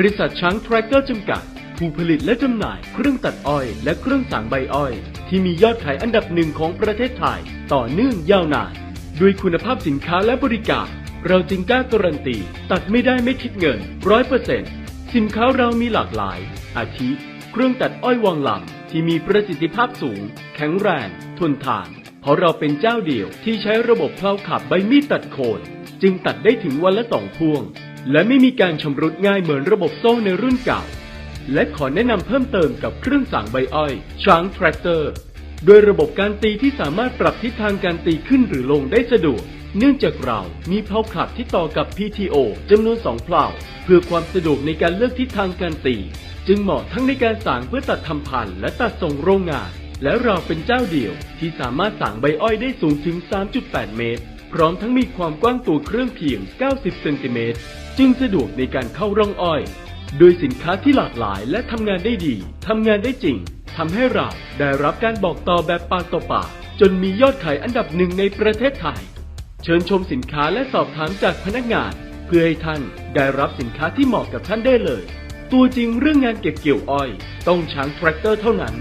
บริษัทช้างแทรกเกอร์จำกัด ผู้ผลิตและจำหน่ายเครื่องตัดอ้อย และเครื่องสางใบอ้อย ที่มียอดขายอันดับหนึ่งของประเทศไทย ต่อเนื่องยาวนานด้วยคุณภาพสินค้าและบริการ เราจึงกล้าการันตี ตัดไม่ได้ไม่คิดเงินร้อยเปอร์เซ็นต์สินค้าเรามีหลากหลาย อาทิ เครื่องตัดอ้อยวางลำที่มีประสิทธิภาพสูง แข็งแรง ทนทานเพราะเราเป็นเจ้าเดียวที่ใช้ระบบเพลาขับใบมีดตัดโคน จึงตัดได้ถึงวันละสองพวง และไม่มีการชำรุดง่ายเหมือนระบบโซ่ในรุ่นเก่า และขอแนะนำเพิ่มเติมกับเครื่องสางใบอ้อย ช้างแทรกเตอร์ โดยระบบการตีที่สามารถปรับทิศทางการตีขึ้นหรือลงได้สะดวก เนื่องจากเรามีเพลาขับที่ต่อกับ PTO จำนวน2เพลาเพื่อความสะดวกในการเลือกทิศทางการตี จึงเหมาะทั้งในการสางเพื่อตัดทำพันธุ์และตัดส่งโรงงาน และเราเป็นเจ้าเดียวที่สามารถสางใบอ้อยได้สูงถึง 3.8 เมตร พร้อมทั้งมีความกว้างตัวเครื่องเพียง 90 เซนติเมตร จึงสะดวกในการเข้าร่องอ้อย โดยสินค้าที่หลากหลายและทำงานได้ดีทำงานได้จริงทำให้เราได้รับการบอกต่อแบบปากต่อปากจนมียอดขายอันดับหนึ่งในประเทศไทย เชิญชมสินค้าและสอบถามจากพนักงาน เพื่อให้ท่านได้รับสินค้าที่เหมาะกับท่านได้เลย ตัวจริงเรื่องงานเก็บเกี่ยวอ้อย ต้องช้างแทรกเตอร์เท่านั้น